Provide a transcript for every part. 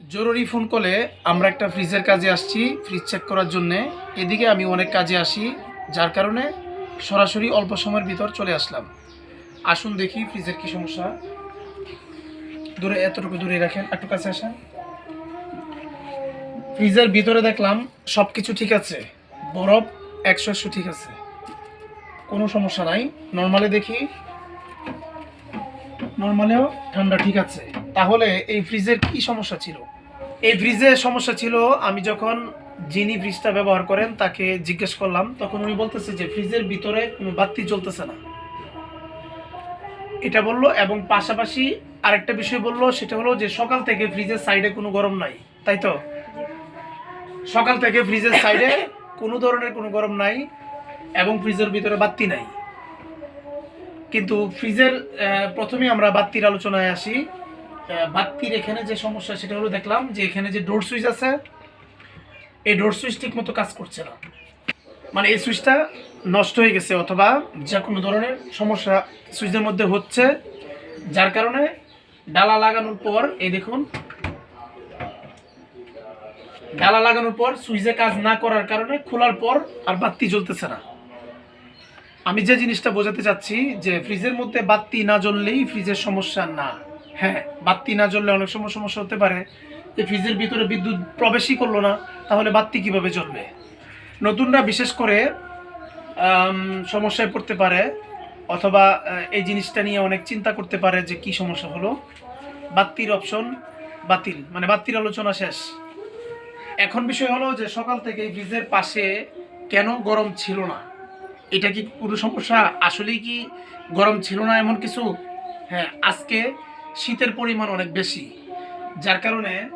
জরুরি ফোন কলে আমরা একটা ফ্রিজের কাজে আসছি, ফ্রিজ চেক করার জন্যে। এদিকে আমি অনেক কাজে আসি, যার কারণে সরাসরি অল্প সময়ের ভিতর চলে আসলাম। আসুন দেখি ফ্রিজের কি সমস্যা। দূরে, এতটুকু দূরে রাখেন, একটু কাছে আসেন। ফ্রিজের ভিতরে দেখলাম সব কিছু ঠিক আছে, বরফ একশো একশো ঠিক আছে। কোনো সমস্যা নাই, নর্মালে দেখি। নর্মালেও ঠান্ডা ঠিক আছে। তাহলে এই ফ্রিজের কি সমস্যা ছিল? এই ফ্রিজের সমস্যা ছিল, আমি যখন যিনি ফ্রিজটা ব্যবহার করেন তাকে জিজ্ঞেস করলাম, তখন উনি বলতেছে যে ফ্রিজের ভিতরে কোনো বাতি জ্বলতেছে না। এটা বলল এবং পাশাপাশি আরেকটা বিষয় বলল, সেটা হলো যে সকাল থেকে ফ্রিজের সাইডে কোনো গরম নাই, তাই তো? সকাল থেকে ফ্রিজের সাইডে কোনো ধরনের কোনো গরম নাই এবং ফ্রিজের ভিতরে বাতি নাই। কিন্তু ফ্রিজের প্রথমে আমরা বাত্তির আলোচনায় আসি। আহ, বাত্তির এখানে যে সমস্যা সেটা হলো দেখলাম যে এখানে যে ডোর সুইচ আছে এই ডোর সুইচ ঠিক মতো কাজ করছে না। মানে এই সুইচটা নষ্ট হয়ে গেছে অথবা যে কোনো ধরনের সমস্যা সুইচের মধ্যে হচ্ছে যার কারণে ডালা লাগানোর পর এই দেখুন ডালা লাগানোর পর সুইচে কাজ না করার কারণে খোলার পর আর বাতি জ্বলতেছে না। আমি যে জিনিসটা বোঝাতে চাচ্ছি যে ফ্রিজের মধ্যে বাতি না জ্বললেই ফ্রিজের সমস্যা না। হ্যাঁ বাতি না জ্বললে অনেক সময় সমস্যা হতে পারে। যে ফ্রিজের ভিতরে বিদ্যুৎ প্রবেশই করল না, তাহলে বাতি কীভাবে জ্বলবে? নতুনরা বিশেষ করে সমস্যায় পড়তে পারে, অথবা এই জিনিসটা নিয়ে অনেক চিন্তা করতে পারে যে কি সমস্যা হলো। বাতির অপশন বাতিল মানে বাতির আলোচনা শেষ। এখন বিষয় হলো যে সকাল থেকে ফ্রিজের পাশে কেন গরম ছিল না? এটা কি কোনো সমস্যা? আসলেই কি গরম ছিল না এমন কিছু? হ্যাঁ আজকে শীতের পরিমাণ অনেক বেশি। যার কারণে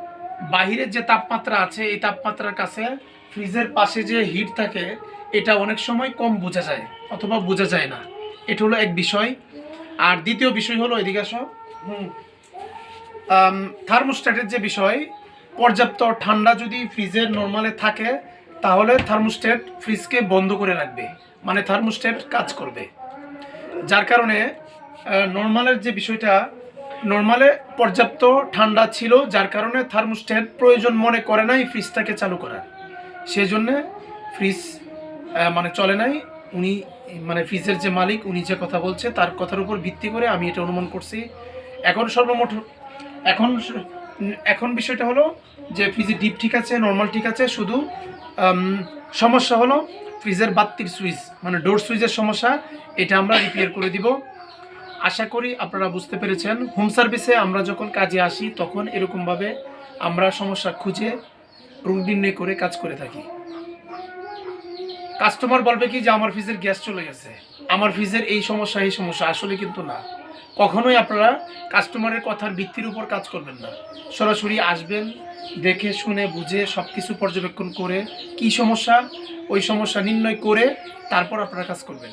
বাহিরের যে তাপমাত্রা আছে, এই তাপমাত্রার কাছে ফ্রিজের পাশে যে হিট থাকে, এটা অনেক সময় কম বোঝা যায় অথবা বোঝা যায় না। এটা হলো এক বিষয়। আর দ্বিতীয় বিষয় হলো, এদিকে আসো। হুম। থার্মোস্ট্যাটের যে বিষয়, পর্যাপ্ত ঠান্ডা যদি ফ্রিজের নর্মালে থাকে, তাহলে থার্মোস্ট্যাট ফ্রিজকে বন্ধ করে রাখবে। মানে থার্মোস্ট্যাট কাজ করবে। যার কারণে নর্মালের যে বিষয়টা নর্মালে পর্যাপ্ত ঠান্ডা ছিল, যার কারণে থার্মোস্ট্যাট প্রয়োজন মনে করে নাই ফ্রিজটাকে চালু করার। সেই জন্যে ফ্রিজ মানে চলে নাই। উনি মানে ফ্রিজের যে মালিক, উনি যে কথা বলছে, তার কথার উপর ভিত্তি করে আমি এটা অনুমান করছি। এখন সর্বমোট, এখন এখন বিষয়টা হলো যে ফ্রিজের ডিপ ঠিক আছে, নর্মাল ঠিক আছে, শুধু সমস্যা হলো ফ্রিজের বাত্তির সুইচ মানে ডোর সুইচের সমস্যা, এটা আমরা রিপেয়ার করে দিব। আশা করি আপনারা বুঝতে পেরেছেন। হোম সার্ভিসে আমরা যখন কাজে আসি, তখন এরকমভাবে আমরা সমস্যা খুঁজে রোগ নির্ণয় করে কাজ করে থাকি। কাস্টমার বলবে কি যে, আমার ফ্রিজের গ্যাস চলে গেছে। আমার ফ্রিজের এই সমস্যা এই সমস্যা। আসলে কিন্তু না। কখনোই আপনারা কাস্টমারের কথার ভিত্তির উপর কাজ করবেন না। সরাসরি আসবেন, দেখে শুনে বুঝে সব কিছু পর্যবেক্ষণ করে কি সমস্যা, ওই সমস্যা নির্ণয় করে তারপর আপনারা কাজ করবেন।